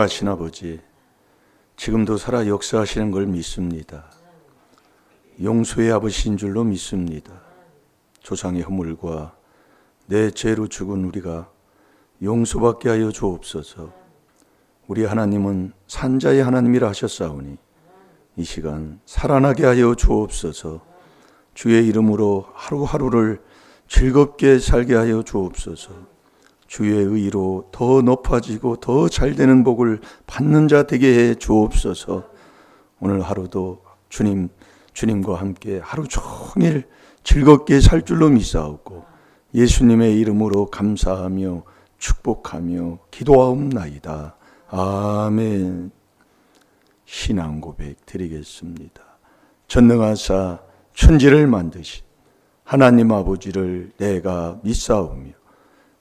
전능하신 아버지, 지금도 살아 역사하시는 걸 믿습니다. 용서의 아버지인 줄로 믿습니다. 조상의 허물과 내 죄로 죽은 우리가 용서받게 하여 주옵소서. 우리 하나님은 산자의 하나님이라 하셨사오니 이 시간 살아나게 하여 주옵소서. 주의 이름으로 하루하루를 즐겁게 살게 하여 주옵소서. 주의 의로 더 높아지고 더 잘되는 복을 받는 자 되게 해 주옵소서. 오늘 하루도 주님 주님과 함께 하루 종일 즐겁게 살 줄로 믿사옵고 예수님의 이름으로 감사하며 축복하며 기도하옵나이다. 아멘. 신앙 고백 드리겠습니다. 전능하사 천지를 만드신 하나님 아버지를 내가 믿사오며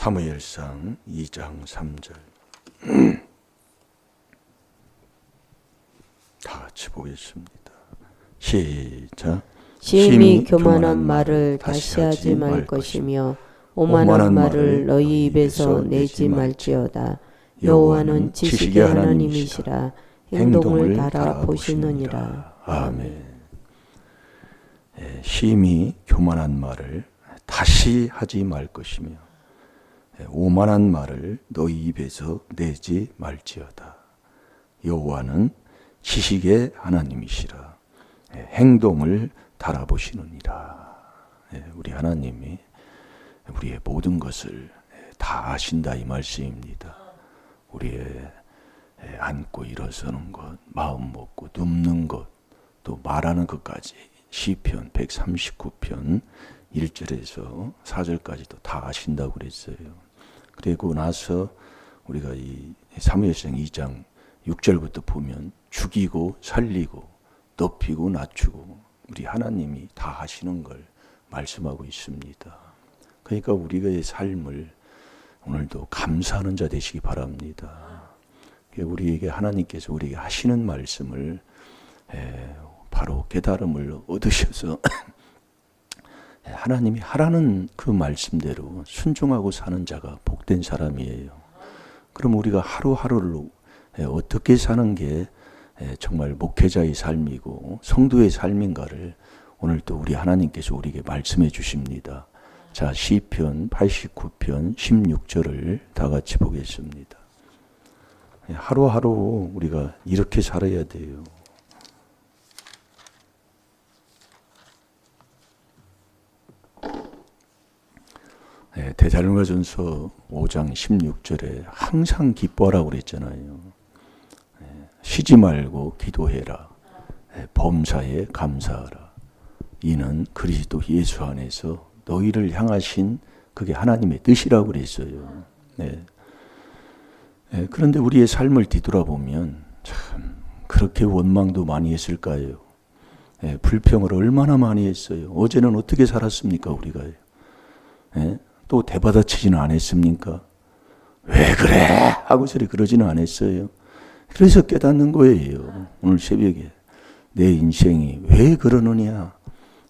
사무엘상 2장 3절. 다 같이 보겠습니다. 시작. 심히 교만한 말을 다시 하지 말 것이며 오만한 말을 너희 입에서 내지 말지어다. 여호와는 지식의 하나님이시라 행동을 달아 보시느니라. 아멘. 예, 심히 교만한 말을 다시 하지 말 것이며 예, 오만한 말을 너희 입에서 내지 말지어다. 여호와는 지식의 하나님이시라 예, 행동을 달아보시느니라. 예, 우리 하나님이 우리의 모든 것을 다 아신다 이 말씀입니다. 우리의 앉고 일어서는 것, 마음 먹고 눕는 것, 또 말하는 것까지 시편 139편 1절에서 4절까지도 다 아신다고 그랬어요. 그리고 나서 우리가 이 사무엘상 2장 6절부터 보면 죽이고 살리고 높이고 낮추고 우리 하나님이 다 하시는 걸 말씀하고 있습니다. 그러니까 우리의 삶을 오늘도 감사하는 자 되시기 바랍니다. 우리에게 하나님께서 우리에게 하시는 말씀을 바로 깨달음을 얻으셔서 하나님이 하라는 그 말씀대로 순종하고 사는 자가 복된 사람이에요. 그럼 우리가 하루하루를 어떻게 사는 게 정말 목회자의 삶이고 성도의 삶인가를 오늘 또 우리 하나님께서 우리에게 말씀해 주십니다. 자, 시편 89편 16절을 다 같이 보겠습니다. 하루하루 우리가 이렇게 살아야 돼요. 네, 대살로전서 5장 16절에 항상 기뻐하라고 그랬잖아요. 네, 쉬지 말고 기도해라. 네, 범사에 감사하라. 이는 그리스도 예수 안에서 너희를 향하신 그게 하나님의 뜻이라고 그랬어요. 네. 네, 그런데 우리의 삶을 뒤돌아보면 참 그렇게 원망도 많이 했을까요? 네, 불평을 얼마나 많이 했어요. 어제는 어떻게 살았습니까, 우리가? 네, 또 대받아치지는 않았습니까? 왜 그래? 하고 소리 그러지는 않았어요. 그래서 깨닫는 거예요. 오늘 새벽에. 내 인생이 왜 그러느냐.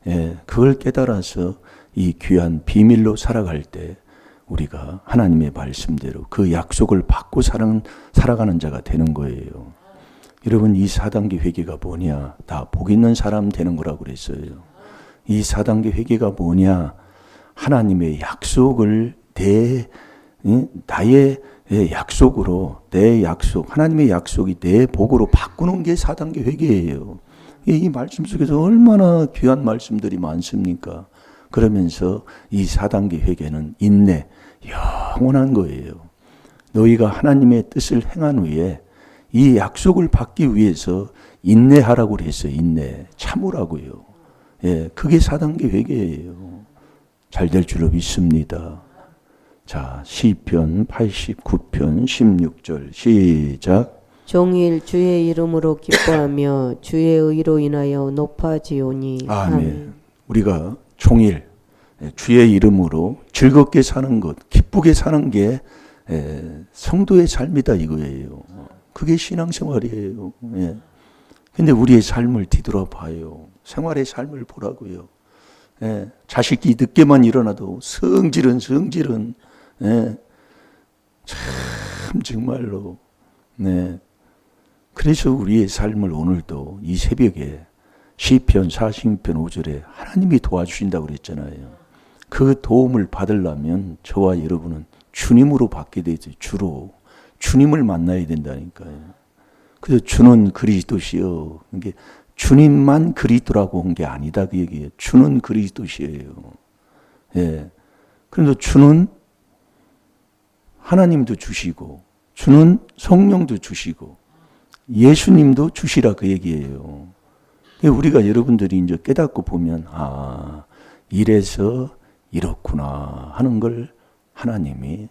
예, 그걸 깨달아서 이 귀한 비밀로 살아갈 때 우리가 하나님의 말씀대로 그 약속을 받고 살아, 살아가는 자가 되는 거예요. 여러분 이 4단계 회개가 뭐냐? 다 복 있는 사람 되는 거라고 그랬어요. 이 4단계 회개가 뭐냐? 하나님의 약속을 내 나의 예, 약속으로 내 약속, 하나님의 약속이 내 복으로 바꾸는 게 4단계 회개예요. 예, 이 말씀 속에서 얼마나 귀한 말씀들이 많습니까? 그러면서 이 4단계 회개는 인내, 영원한 거예요. 너희가 하나님의 뜻을 행한 후에 이 약속을 받기 위해서 인내하라고 그랬어요. 인내. 참으라고요. 예, 그게 4단계 회개예요. 잘 될 줄로 믿습니다. 자, 시편 89편 16절 시작. 종일 주의 이름으로 기뻐하며 주의 의로 인하여 높아지오니 아멘. 우리가 종일 예, 주의 이름으로 즐겁게 사는 것, 기쁘게 사는 게 예, 성도의 삶이다 이거예요. 그게 신앙생활이에요. 예. 근데 우리의 삶을 뒤돌아봐요. 생활의 삶을 보라고요. 예. 자식이 늦게만 일어나도 성질은 성질은 예. 참 정말로 네. 그래서 우리의 삶을 오늘도 이 새벽에 시편 40편 5절에 하나님이 도와주신다고 그랬잖아요. 그 도움을 받으려면 저와 여러분은 주님으로 받게 되죠. 주로 주님을 만나야 된다니까요. 그래서 주는 그리스도시요. 이게 주님만 그리스도라고 한게 아니다 그 얘기예요. 주는 그리스도시예요. 예. 그런데 주는 하나님도 주시고 주는 성령도 주시고 예수님도 주시라 그 얘기예요. 우리가 여러분들이 이제 깨닫고 보면 아 이래서 이렇구나 하는 걸 하나님이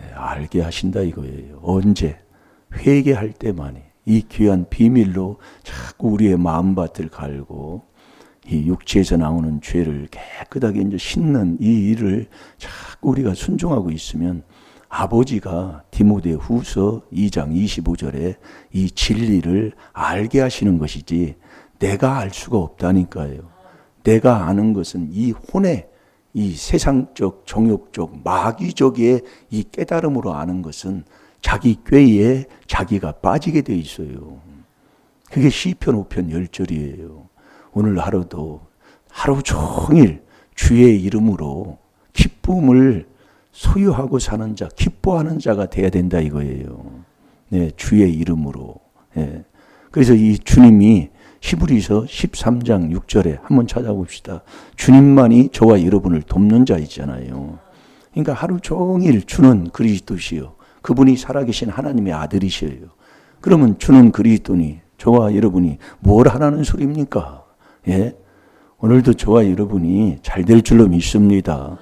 예, 알게 하신다 이거예요. 언제 회개할 때만이 이 귀한 비밀로 자꾸 우리의 마음밭을 갈고 이 육체에서 나오는 죄를 깨끗하게 이제 씻는 이 일을 자꾸 우리가 순종하고 있으면 아버지가 디모데 후서 2장 25절에 이 진리를 알게 하시는 것이지 내가 알 수가 없다니까요. 내가 아는 것은 이 혼의 이 세상적, 정욕적, 마귀적의 이 깨달음으로 아는 것은 자기 꾀에 자기가 빠지게 돼 있어요. 그게 시편 5편 10절이에요. 오늘 하루도 하루 종일 주의 이름으로 기쁨을 소유하고 사는 자, 기뻐하는 자가 돼야 된다 이거예요. 네, 주의 이름으로. 네. 그래서 이 주님이 히브리서 13장 6절에 한번 찾아봅시다. 주님만이 저와 여러분을 돕는 자이잖아요. 그러니까 하루 종일 주는 그리스도시요. 그분이 살아계신 하나님의 아들이셔요. 그러면 주는 그리스도니 저와 여러분이 뭘 하라는 소리입니까? 예? 오늘도 저와 여러분이 잘 될 줄로 믿습니다.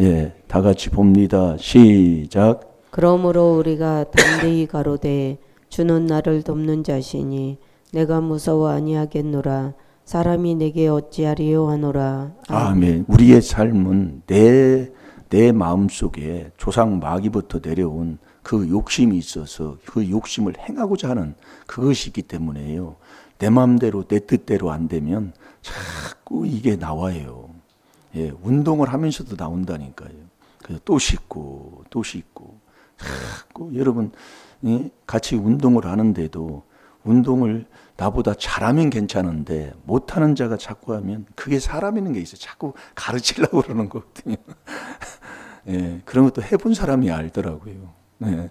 예, 다 같이 봅니다. 시작. 그러므로 우리가 담대히 가로되 주는 나를 돕는 자시니 내가 무서워 아니하겠노라 사람이 내게 어찌하리요 하노라 아멘. 우리의 삶은 내, 내 마음 속에 조상 마귀부터 내려온 그 욕심이 있어서 그 욕심을 행하고자 하는 그것이 있기 때문에요. 내 마음대로 내 뜻대로 안 되면 자꾸 이게 나와요. 예, 운동을 하면서도 나온다니까요. 그래서 또 씻고 또 씻고 자꾸 여러분 예, 같이 운동을 하는데도 운동을 나보다 잘하면 괜찮은데 못하는 자가 자꾸 하면 그게 사람이는 게 있어요. 자꾸 가르치려고 그러는 거거든요. 예, 그런 것도 해본 사람이 알더라고요. 예.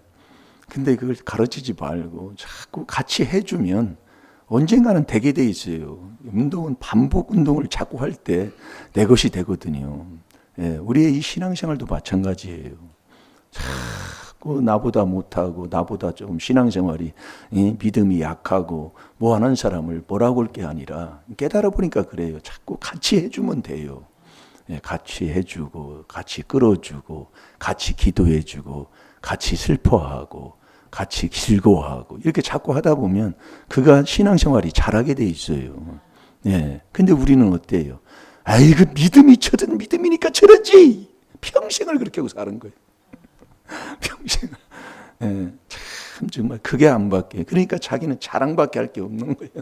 근데 그걸 가르치지 말고 자꾸 같이 해주면 언젠가는 되게 돼 있어요. 운동은 반복 운동을 자꾸 할 때 내 것이 되거든요. 예, 우리의 이 신앙생활도 마찬가지예요. 자꾸 나보다 못하고 나보다 조금 신앙생활이 예, 믿음이 약하고 뭐 하는 사람을 뭐라고 할 게 아니라 깨달아 보니까 그래요. 자꾸 같이 해주면 돼요. 예, 같이 해주고 같이 끌어주고 같이 기도해주고 같이 슬퍼하고 같이 즐거워하고 이렇게 자꾸 하다 보면 그가 신앙생활이 잘하게 돼 있어요. 예. 근데 우리는 어때요? 아이 그 믿음이 저든 믿음이니까 저러지. 평생을 그렇게 하고 사는 거예요. 평생을. 예. 참 정말 그게 안 받게. 그러니까 자기는 자랑밖에 할 게 없는 거예요.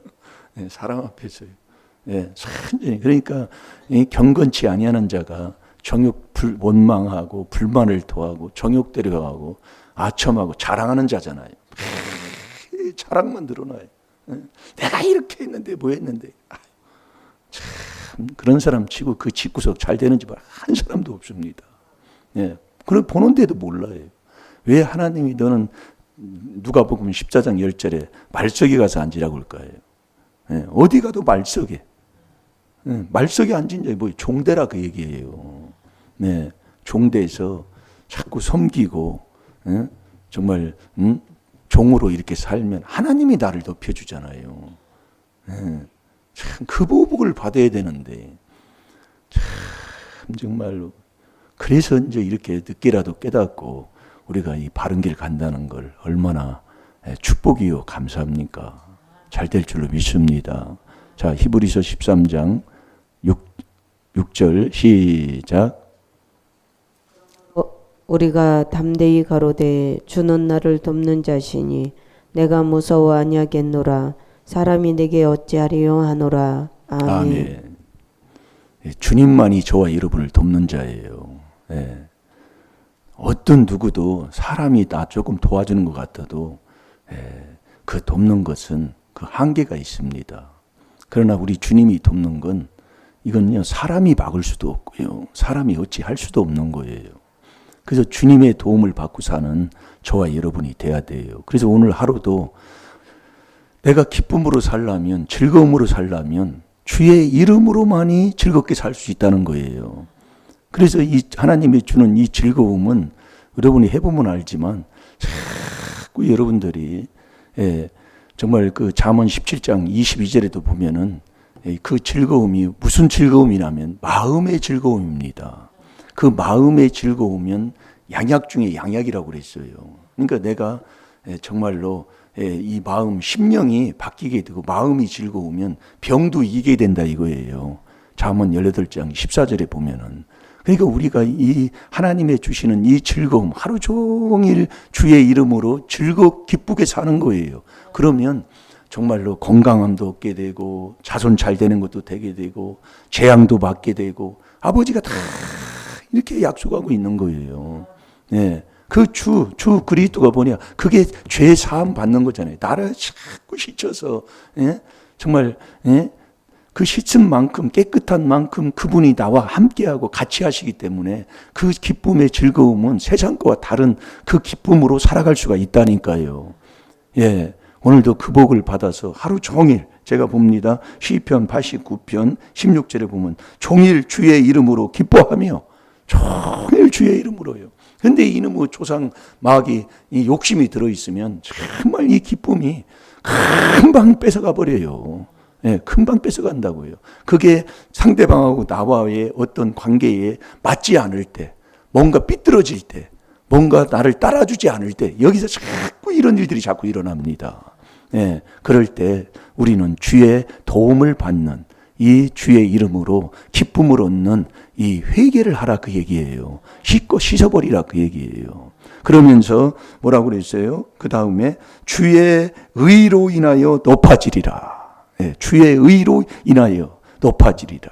예. 사람 앞에서요. 예. 완전히 그러니까 이 경건치 아니하는 자가 정욕 불, 원망하고 불만을 토하고 정욕대로 하고 아첨하고 자랑하는 자잖아요. 자랑만 늘어나요. 예. 내가 이렇게 했는데 뭐 했는데. 참 그런 사람 치고 그 집구석 잘 되는 집 한 사람도 없습니다. 예. 그걸 보는데도 몰라요. 왜 하나님이 너는 누가 보면 14장 10절에 말석에 가서 앉으라고 할까요? 예, 어디 가도 말석에. 예, 말석에 앉은 자이 뭐 종대라 그 얘기예요. 네, 종대에서 자꾸 섬기고 예, 정말 음? 종으로 이렇게 살면 하나님이 나를 높여주잖아요. 예, 참그 보복을 받아야 되는데 참 정말로 그래서 이제 이렇게 늦게라도 깨닫고 우리가 이 바른 길 간다는 걸 얼마나 예, 축복이요 감사합니까? 잘 될 줄로 믿습니다. 자 히브리서 13장 6, 6절 시작. 우리가 담대히 가로되 주는 나를 돕는 자시니 내가 무서워 아니하겠노라 사람이 내게 어찌하리요 하노라 아멘. 아멘. 예, 주님만이 저와 여러분을 돕는 자예요. 예. 어떤 누구도 사람이 나 조금 도와주는 것 같아도 예, 그 돕는 것은 그 한계가 있습니다. 그러나 우리 주님이 돕는 건 이건요 사람이 막을 수도 없고요 사람이 어찌 할 수도 없는 거예요. 그래서 주님의 도움을 받고 사는 저와 여러분이 돼야 돼요. 그래서 오늘 하루도 내가 기쁨으로 살려면 즐거움으로 살려면 주의 이름으로만이 즐겁게 살 수 있다는 거예요. 그래서 이 하나님이 주는 이 즐거움은 여러분이 해보면 알지만 자꾸 여러분들이 예, 정말 그 잠언 17장 22절에도 보면은 예, 그 즐거움이 무슨 즐거움이냐면 마음의 즐거움입니다. 그 마음의 즐거움은 양약 중에 양약이라고 그랬어요. 그러니까 내가 예, 정말로 예, 이 마음 심령이 바뀌게 되고 마음이 즐거우면 병도 이기게 된다 이거예요. 잠언 18장 14절에 보면은 그러니까 우리가 이 하나님의 주시는 이 즐거움 하루 종일 주의 이름으로 즐겁 기쁘게 사는 거예요. 그러면 정말로 건강함도 얻게 되고 자손 잘 되는 것도 되게 되고 재앙도 받게 되고 아버지가 다 이렇게 약속하고 있는 거예요. 예. 그 주, 주 그리스도가 뭐냐? 그게 죄 사함 받는 거잖아요. 나를 자꾸 씻어서, 예? 정말, 예? 그 씻은 만큼, 깨끗한 만큼 그분이 나와 함께하고 같이 하시기 때문에 그 기쁨의 즐거움은 세상 거와 다른 그 기쁨으로 살아갈 수가 있다니까요. 예. 오늘도 그 복을 받아서 하루 종일 제가 봅니다. 시편 89편 16절에 보면 종일 주의 이름으로 기뻐하며 종일 주의 이름으로요. 근데 이놈의 조상 마귀 이 욕심이 들어 있으면 정말 이 기쁨이 금방 뺏어가 버려요. 예, 금방 뺏어간다고요. 그게 상대방하고 나와의 어떤 관계에 맞지 않을 때, 뭔가 삐뚤어질 때, 뭔가 나를 따라주지 않을 때, 여기서 자꾸 이런 일들이 자꾸 일어납니다. 예, 그럴 때 우리는 주의 도움을 받는 이 주의 이름으로 기쁨을 얻는 이 회개를 하라 그 얘기예요. 씻고 씻어버리라 그 얘기예요. 그러면서 뭐라고 그랬어요? 그 다음에 주의 의로 인하여 높아지리라. 예, 주의 의로 인하여 높아지리라.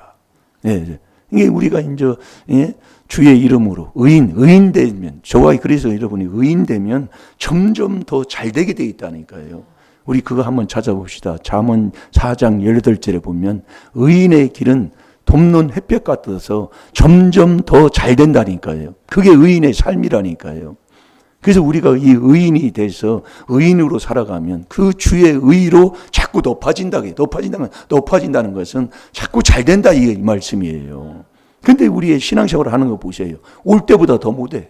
예, 이게 우리가 이제 예, 주의 이름으로 의인 의인 되면 저와 그래서 여러분이 의인 되면 점점 더 잘 되게 돼 있다니까요. 우리 그거 한번 찾아봅시다. 잠언 4장 18절에 보면 의인의 길은 돕는 햇볕 같아서 점점 더 잘 된다니까요. 그게 의인의 삶이라니까요. 그래서 우리가 이 의인이 돼서 의인으로 살아가면 그 주의 의로 자꾸 높아진다. 높아진다는, 높아진다는 것은 자꾸 잘 된다. 이 말씀이에요. 근데 우리의 신앙생활을 하는 거 보세요. 올 때보다 더 못해.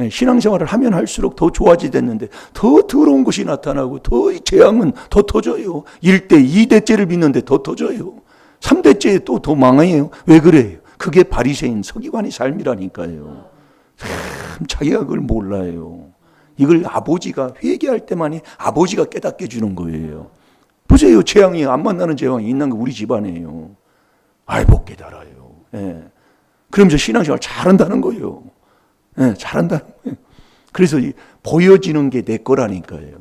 예, 신앙생활을 하면 할수록 더 좋아지겠는데 더 더러운 것이 나타나고 더 재앙은 더 터져요. 1대, 2대째를 믿는데 더 터져요. 3대째에 또 더 망해요. 왜 그래요? 그게 바리새인 서기관의 삶이라니까요. 참 자기가 그걸 몰라요. 이걸 아버지가 회개할 때만이 아버지가 깨닫게 주는 거예요. 보세요. 재앙이 안 만나는 재앙이 있는 거 우리 집안이에요. 아이 못 깨달아요. 예. 그러면서 신앙생활 잘한다는 거예요. 예, 잘한다는 거예요. 그래서 이 보여지는 게 내 거라니까요.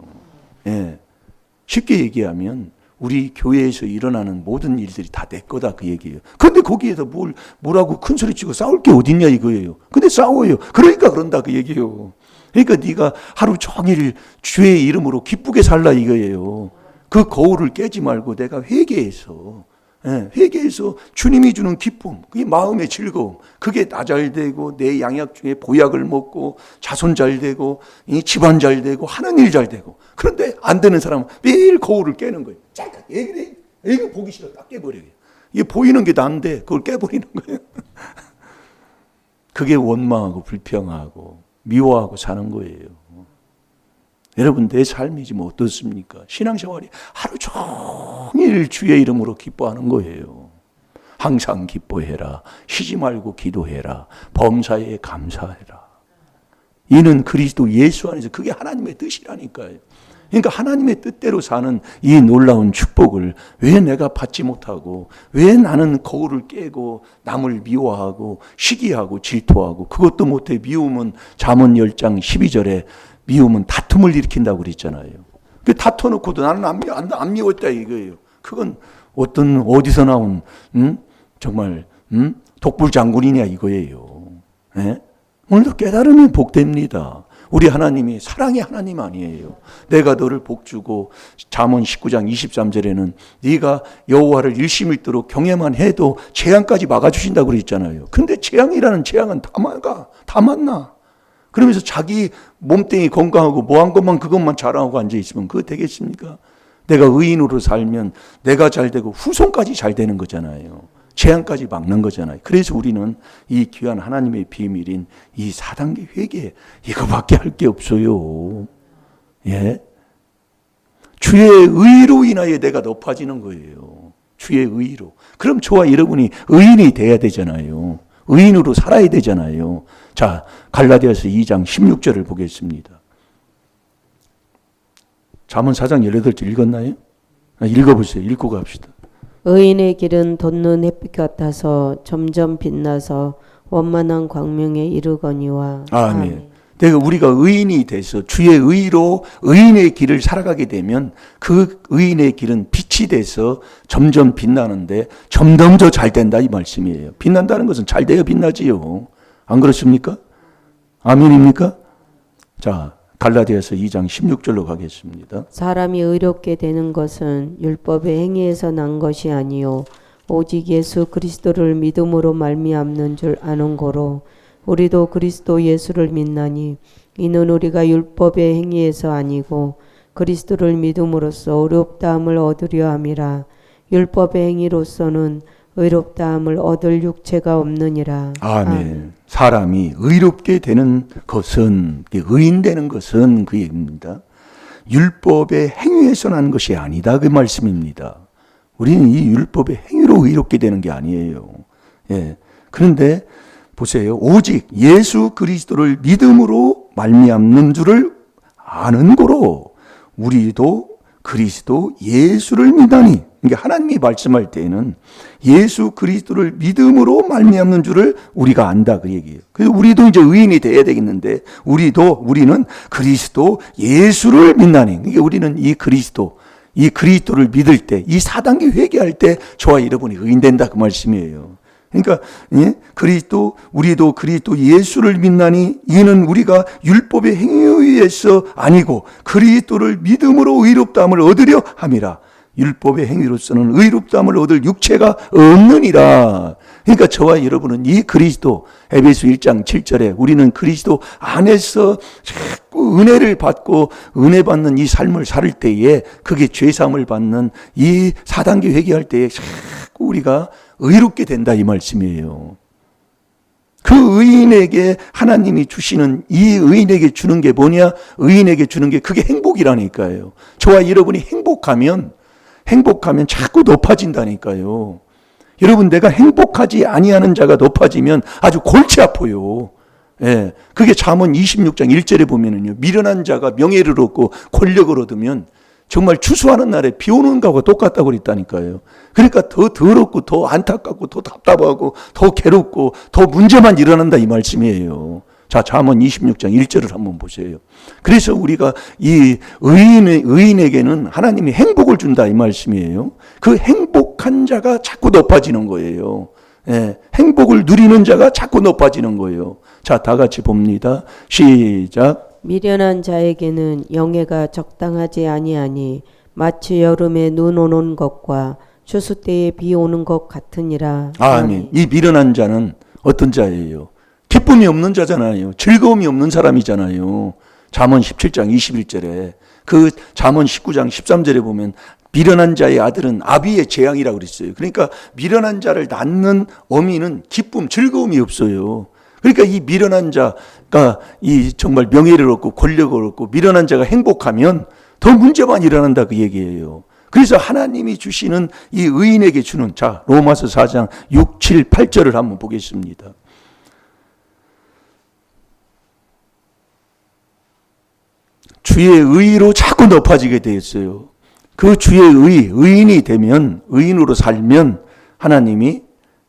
예. 쉽게 얘기하면 우리 교회에서 일어나는 모든 일들이 다 내 거다 그 얘기예요. 근데 거기에서 뭘 뭐라고 큰 소리 치고 싸울 게 어딨냐 이거예요. 근데 싸워요. 그러니까 그런다 그 얘기예요. 그러니까 네가 하루 종일 주의 이름으로 기쁘게 살라 이거예요. 그 거울을 깨지 말고 내가 회개해서 예, 회개해서 주님이 주는 기쁨, 그게 마음의 즐거움, 그게 나 잘 되고 내 양약 중에 보약을 먹고 자손 잘 되고 이 집안 잘 되고 하는 일 잘 되고 그런데 안 되는 사람은 매일 거울을 깨는 거예요. 잠깐 얘기래, 이거 보기 싫어, 딱 깨버려요. 이게 보이는 게 난데 그걸 깨버리는 거예요. 그게 원망하고 불평하고 미워하고 사는 거예요. 여러분 내 삶이지 뭐 어떻습니까? 신앙생활이 하루 종일 주의 이름으로 기뻐하는 거예요. 항상 기뻐해라. 쉬지 말고 기도해라. 범사에 감사해라. 이는 그리스도 예수 안에서 그게 하나님의 뜻이라니까요. 그러니까 하나님의 뜻대로 사는 이 놀라운 축복을 왜 내가 받지 못하고 왜 나는 거울을 깨고 남을 미워하고 시기하고 질투하고 그것도 못해 미움은 잠언 10장 12절에 미움은 다툼을 일으킨다고 그랬잖아요. 그 다퉈놓고도 나는 안, 미, 안, 안 미웠다 이거예요. 그건 어떤 어디서 나온 음? 정말 음? 독불 장군이냐 이거예요. 예? 오늘도 깨달으면 복됩니다. 우리 하나님이 사랑의 하나님 아니에요. 내가 너를 복주고 잠언 19장 23절에는 네가 여호와를 있도록 경외만 해도 재앙까지 막아주신다고 그랬잖아요. 근데 재앙이라는 재앙은 다 막아, 다 만나. 그러면서 자기 몸뚱이 건강하고 뭐한 것만 그것만 자랑하고 앉아 있으면 그거 되겠습니까? 내가 의인으로 살면 내가 잘 되고 후손까지 잘 되는 거잖아요. 재앙까지 막는 거잖아요. 그래서 우리는 이 귀한 하나님의 비밀인 이 4단계 회개 이거밖에 할 게 없어요. 예. 주의 의로 인하여 내가 높아지는 거예요. 주의 의로. 그럼 저와 여러분이 의인이 돼야 되잖아요. 의인으로 살아야 되잖아요. 자, 갈라디아서 2장 16절을 보겠습니다. 잠언 4장 18절 읽었나요? 아, 읽어보세요. 읽고 갑시다. 의인의 길은 돋는 햇빛 같아서 점점 빛나서 원만한 광명에 이르거니와 아멘. 내가 우리가 의인이 돼서 주의 의로 의인의 길을 살아가게 되면 그 의인의 길은 빛이 돼서 점점 빛나는데 점점 더 잘 된다 이 말씀이에요. 빛난다는 것은 잘 돼야 빛나지요. 안 그렇습니까? 아멘입니까? 자, 갈라디아서 2장 16절로 가겠습니다. 사람이 의롭게 되는 것은 율법의 행위에서 난 것이 아니요 오직 예수 그리스도를 믿음으로 말미암는 줄 아는 거로 우리도 그리스도 예수를 믿나니 이는 우리가 율법의 행위에서 아니고 그리스도를 믿음으로써 의롭다함을 얻으려 함이라 율법의 행위로서는 의롭다함을 얻을 육체가 없느니라 아멘. 사람이 의롭게 되는 것은 의인 되는 것은 그 얘기입니다. 율법의 행위에서 난 것이 아니다 그 말씀입니다. 우리는 이 율법의 행위로 의롭게 되는 게 아니에요. 예. 그런데 보세요. 오직 예수 그리스도를 믿음으로 말미암는 줄을 아는 거로 우리도 그리스도 예수를 믿다니. 그러니까 하나님이 말씀할 때에는 예수 그리스도를 믿음으로 말미암는 줄을 우리가 안다 그 얘기예요. 그래서 우리도 이제 의인이 돼야 되겠는데 우리도 우리는 그리스도 예수를 믿나니. 그러니까 우리는 이 그리스도 이 그리스도를 믿을 때, 이 4단계 회개할 때 저와 여러분이 의인 된다 그 말씀이에요. 그러니까 예? 그리스도 우리도 그리스도 예수를 믿나니 이는 우리가 율법의 행위에 의해서 아니고 그리스도를 믿음으로 의롭다함을 얻으려 함이라. 율법의 행위로서는 의롭다함을 얻을 육체가 없느니라. 그러니까 저와 여러분은 이 그리스도 에베소 1장 7절에 우리는 그리스도 안에서 자꾸 은혜를 받고 은혜 받는 이 삶을 살 때에 그게 죄 사함을 받는 이 4단계 회개할 때에 자꾸 우리가 의롭게 된다 이 말씀이에요. 그 의인에게 하나님이 주시는 이 의인에게 주는 게 뭐냐? 의인에게 주는 게 그게 행복이라니까요. 저와 여러분이 행복하면 행복하면 자꾸 높아진다니까요. 여러분 내가 행복하지 아니하는 자가 높아지면 아주 골치 아파요. 예. 그게 잠언 26장 1절에 보면은요. 미련한 자가 명예를 얻고 권력을 얻으면 정말 추수하는 날에 비 오는 거하고 똑같다고 그랬다니까요. 그러니까 더 더럽고 더 안타깝고 더 답답하고 더 괴롭고 더 문제만 일어난다 이 말씀이에요. 자, 잠언 26장 1절을 한번 보세요. 그래서 우리가 이 의인의, 의인에게는 하나님이 행복을 준다 이 말씀이에요. 그 행복한 자가 자꾸 높아지는 거예요. 예, 행복을 누리는 자가 자꾸 높아지는 거예요. 자, 다 같이 봅니다. 시작. 미련한 자에게는 영예가 적당하지 아니하니 마치 여름에 눈 오는 것과 추수 때에 비 오는 것 같으니라. 아멘. 이 미련한 자는 어떤 자예요? 기쁨이 없는 자잖아요. 즐거움이 없는 사람이잖아요. 잠언 17장 21절에 그 잠언 19장 13절에 보면 미련한 자의 아들은 아비의 재앙이라고 그랬어요. 그러니까 미련한 자를 낳는 어미는 기쁨, 즐거움이 없어요. 그러니까 이 미련한 자가 이 정말 명예를 얻고 권력을 얻고 미련한 자가 행복하면 더 문제만 일어난다 그 얘기예요. 그래서 하나님이 주시는 이 의인에게 주는 자 로마서 4장 6, 7, 8절을 한번 보겠습니다. 주의 의로 자꾸 높아지게 되었어요. 그 주의 의, 의인이 되면, 의인으로 살면 하나님이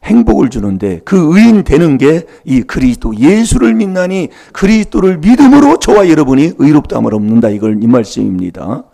행복을 주는데 그 의인 되는 게 이 그리스도 예수를 믿나니 그리스도를 믿음으로 저와 여러분이 의롭다함을 얻는다 이걸 이 말씀입니다.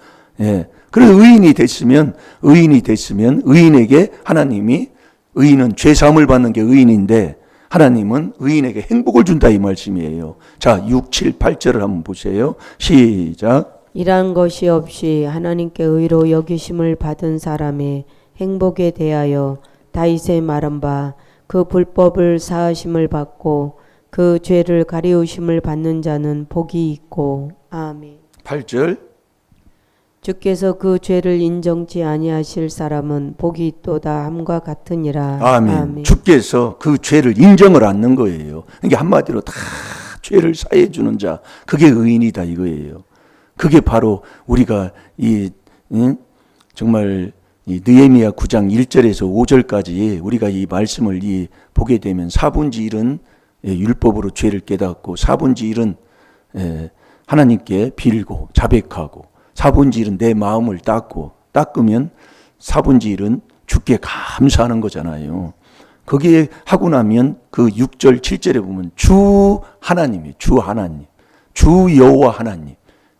예. 그래서 의인이 됐으면 의인이 됐으면 의인에게 하나님이 의인은 죄 사함을 받는 게 의인인데 하나님은 의인에게 행복을 준다 이 말씀이에요. 자, 6, 7, 8절을 한번 보세요. 시작. 일한 것이 없이 하나님께 의로 여기심을 받은 사람의 행복에 대하여 다윗의 말한 바 그 불법을 사하심을 받고 그 죄를 가리우심을 받는 자는 복이 있고 아멘. 8절. 주께서 그 죄를 인정치 아니하실 사람은 복이 있도다 함과 같으니라. 아멘. 주께서 그 죄를 인정을 않는 거예요. 그러니까 한마디로 다 죄를 사해 주는 자, 그게 의인이다 이거예요. 그게 바로 우리가 이 응? 정말 이 느헤미야 9장 1절에서 5절까지 우리가 이 말씀을 이 보게 되면 4분지 1은 예, 율법으로 죄를 깨닫고 4분지 1은 예, 하나님께 빌고 자백하고 4분지 1은 내 마음을 닦고 닦으면 4분지 1은 주께 감사하는 거잖아요. 거기에 하고 나면 그 6절 7절에 보면 주 하나님이 주 하나님 주 여호와 하나님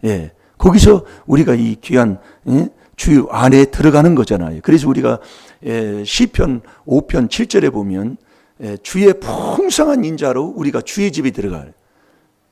예 거기서 우리가 이 귀한 예? 주 안에 들어가는 거잖아요. 그래서 우리가 예, 시편 5편 7절에 보면 예, 주의 풍성한 인자로 우리가 주의 집에 들어가요.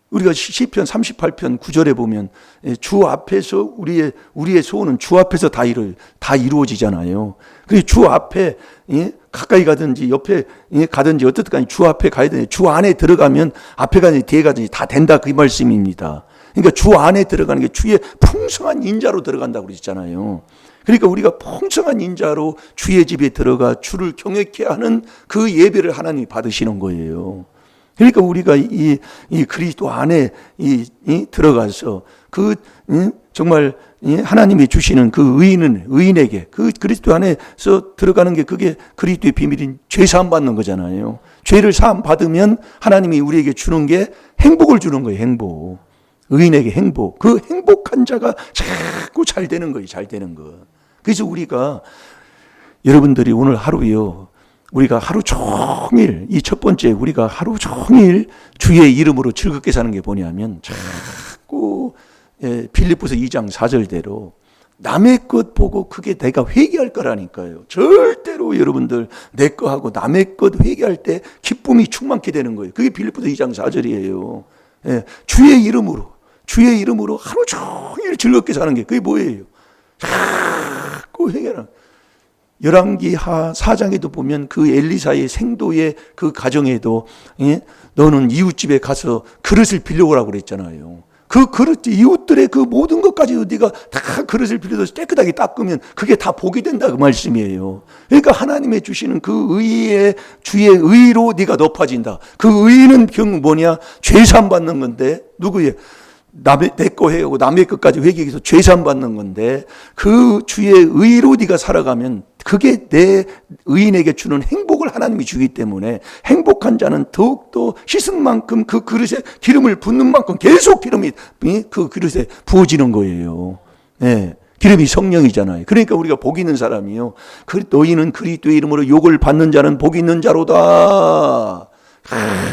우리가 시- 시편 38편 9절에 보면 예, 주 앞에서 우리의 우리의 소원은 주 앞에서 다 이루 다 이루어지잖아요. 그리고 주 앞에 예, 가까이 가든지 옆에 예, 가든지 어떻든 간에 주 앞에 가야 되는데 주 안에 들어가면 앞에 가든지 뒤에 가든지 다 된다 그 말씀입니다. 그러니까 주 안에 들어가는 게 주의 풍성한 인자로 들어간다고 그러잖아요. 그러니까 우리가 풍성한 인자로 주의 집에 들어가 주를 경외케 하는 그 예배를 하나님이 받으시는 거예요. 그러니까 우리가 이, 이 그리스도 안에 이, 이 들어가서 그 이, 정말 이 하나님이 주시는 그 의인은 의인에게 그 그리스도 안에서 들어가는 게 그게 그리스도의 비밀인 죄 사함 받는 거잖아요. 죄를 사함 받으면 하나님이 우리에게 주는 게 행복을 주는 거예요. 행복. 의인에게 행복. 그 행복한 자가 자꾸 잘 되는 거예요. 잘 되는 거. 그래서 우리가 여러분들이 오늘 하루요. 우리가 하루 종일 이 첫 번째 우리가 하루 종일 주의 이름으로 즐겁게 사는 게 뭐냐면 자꾸 예, 빌립보서 2장 4절대로 남의 것 보고 그게 내가 회개할 거라니까요. 절대로 여러분들 내 거 하고 남의 것 회개할 때 기쁨이 충만케 되는 거예요. 그게 빌립보서 2장 4절이에요. 예, 주의 이름으로 주의 이름으로 하루 종일 즐겁게 사는 게 그게 뭐예요? 자꾸 회개는 열왕기 하 4장에도 보면 그 엘리사의 생도의 그 가정에도 예? 너는 이웃집에 가서 그릇을 빌려오라고 그랬잖아요. 그 그릇 이웃들의 그 모든 것까지 네가 다 그릇을 빌려서 깨끗하게 닦으면 그게 다 복이 된다 그 말씀이에요. 그러니까 하나님의 주시는 그 의의 주의 의로 네가 높아진다. 그 의는 경 뭐냐? 죄산 받는 건데 누구의 남의 내 거 해고 남의 것까지 회개해서 죄산 받는 건데 그 주의 의로 네가 살아가면 그게 내 의인에게 주는 행복을 하나님이 주기 때문에 행복한 자는 더욱더 씻은 만큼 그 그릇에 기름을 붓는 만큼 계속 기름이 이, 그 그릇에 부어지는 거예요. 예. 기름이 성령이잖아요. 그러니까 우리가 복 있는 사람이요. 그 너희는 그리스도의 이름으로 욕을 받는 자는 복 있는 자로다.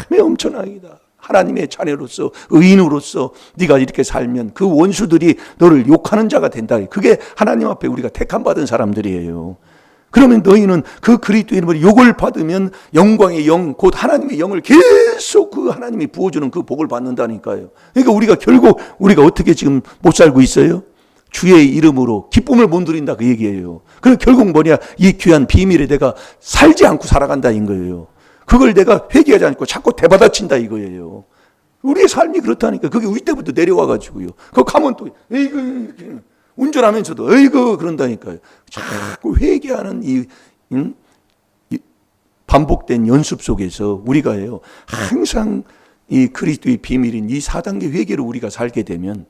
매 엄청나이다. 하나님의 자녀로서 의인으로서 네가 이렇게 살면 그 원수들이 너를 욕하는 자가 된다. 그게 하나님 앞에 우리가 택함 받은 사람들이에요. 그러면 너희는 그 그리스도 이름으로 욕을 받으면 영광의 영, 곧 하나님의 영을 계속 그 하나님이 부어주는 그 복을 받는다니까요. 그러니까 우리가 결국 우리가 어떻게 지금 못 살고 있어요? 주의 이름으로 기쁨을 못 누린다 그 얘기예요. 그럼 결국 뭐냐? 이 귀한 비밀에 내가 살지 않고 살아간다인 거예요. 그걸 내가 회개하지 않고 자꾸 대받아친다 이거예요. 우리의 삶이 그렇다니까. 그게 우리 때부터 내려와 가지고요. 그 가면 또 에이그 운전하면서도 에이그 그런다니까요. 자꾸 회개하는 이, 음? 이 반복된 연습 속에서 우리가요. 항상 이 그리스도의 비밀인 이 4단계 회개를 우리가 살게 되면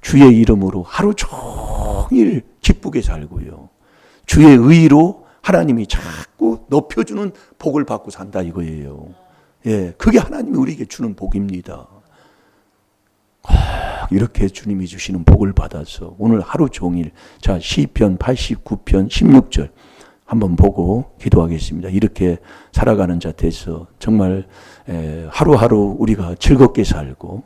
주의 이름으로 하루 종일 기쁘게 살고요. 주의 의로 하나님이 자꾸 높여주는 복을 받고 산다 이거예요. 예, 그게 하나님이 우리에게 주는 복입니다. 꼭 이렇게 주님이 주시는 복을 받아서 오늘 하루 종일 자 시편 89편 16절 한번 보고 기도하겠습니다. 이렇게 살아가는 자 돼서 정말 에, 하루하루 우리가 즐겁게 살고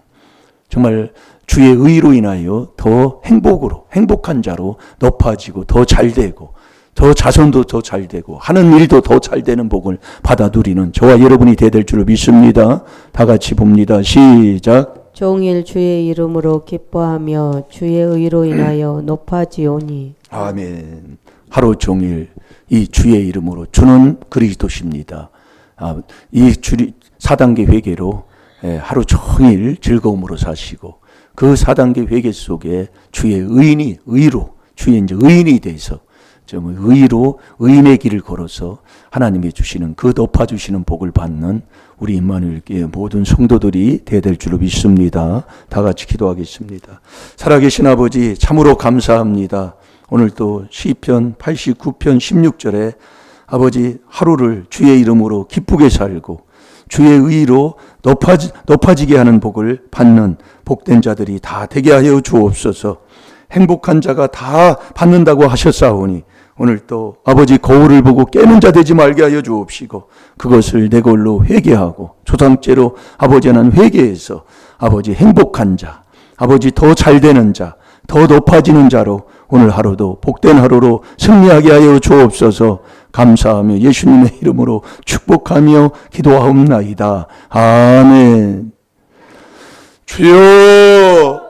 정말 주의 의로 인하여 더 행복으로 행복한 자로 높아지고 더 잘되고 더 자손도 더 잘 되고 하는 일도 더 잘 되는 복을 받아 누리는 저와 여러분이 되될 줄을 믿습니다. 다 같이 봅니다. 시작. 종일 주의 이름으로 기뻐하며 주의 의로 인하여 높아지오니 아멘. 하루 종일 이 주의 이름으로 주는 그리스도십니다. 아, 이 주리 4단계 회개로 예, 하루 종일 즐거움으로 사시고 그 4단계 회개 속에 주의 의인이 의로 주의 이제 의인이 돼서 좀 의로 의인의 길을 걸어서 하나님이 주시는 그 높아 주시는 복을 받는 우리 임마누엘교회 모든 성도들이 되될 줄로 믿습니다. 다 같이 기도하겠습니다. 살아계신 아버지 참으로 감사합니다. 오늘 또 시편 89편 16절에 아버지 하루를 주의 이름으로 기쁘게 살고 주의 의로 높아지, 높아지게 하는 복을 받는 복된 자들이 다 되게 하여 주옵소서. 행복한 자가 다 받는다고 하셨사오니 오늘 또 아버지 거울을 보고 깨는 자 되지 말게 하여 주옵시고 그것을 내 걸로 회개하고 조상죄로 아버지는 회개해서 아버지 행복한 자 아버지 더 잘되는 자 더 높아지는 자로 오늘 하루도 복된 하루로 승리하게 하여 주옵소서 감사하며 예수님의 이름으로 축복하며 기도하옵나이다. 아멘. 주여